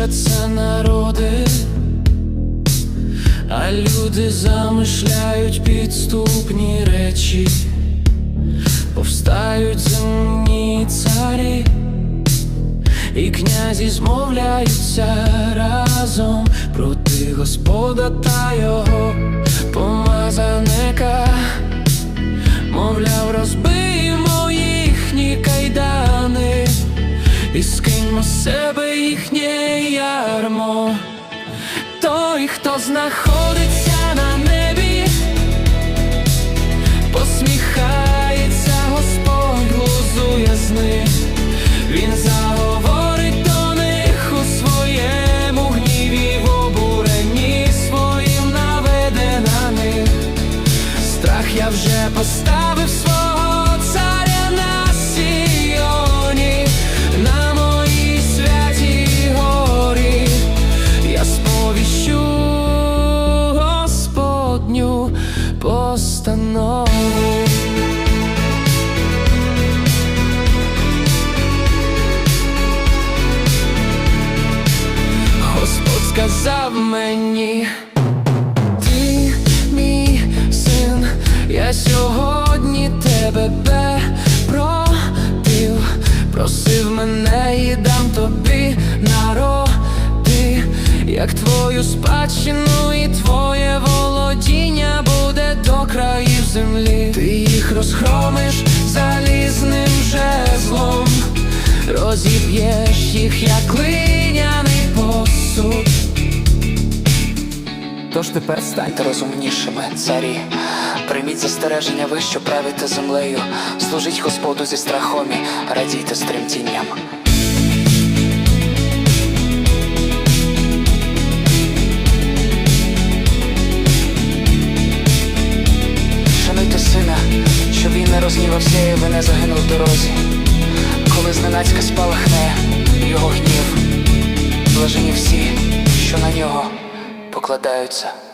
рушаться народи, а люди замишляють підступні речі, повстають земні царі, і князі змовляються разом проти Господа та його помазаника. Мовляв, розбиймо їхні кайдани і з себе їхнє ярмо. Той, хто знаходиться на небі, посміхається, Господь глузує з них. Він заговорить до них у своєму гніві, в обуренні своїм наведе на них. Страх я вже поставив сказав мені. Ти мій син, я сьогодні тебе просив, просив мене і дам тобі народи, як твою спадщину і твоє володіння буде до країв землі. Ти їх розхромиш залізним жезлом, розіб'єш їх, як глиняний Тож тепер станьте розумнішими, царі. Прийміть застереження ви, що правите землею. Служіть Господу зі страхом і радійте з тремтінням. Шануйте сина, щоб він не рознівався і ви не загинув в дорозі. Коли зненацька спалахне його гнів, блажені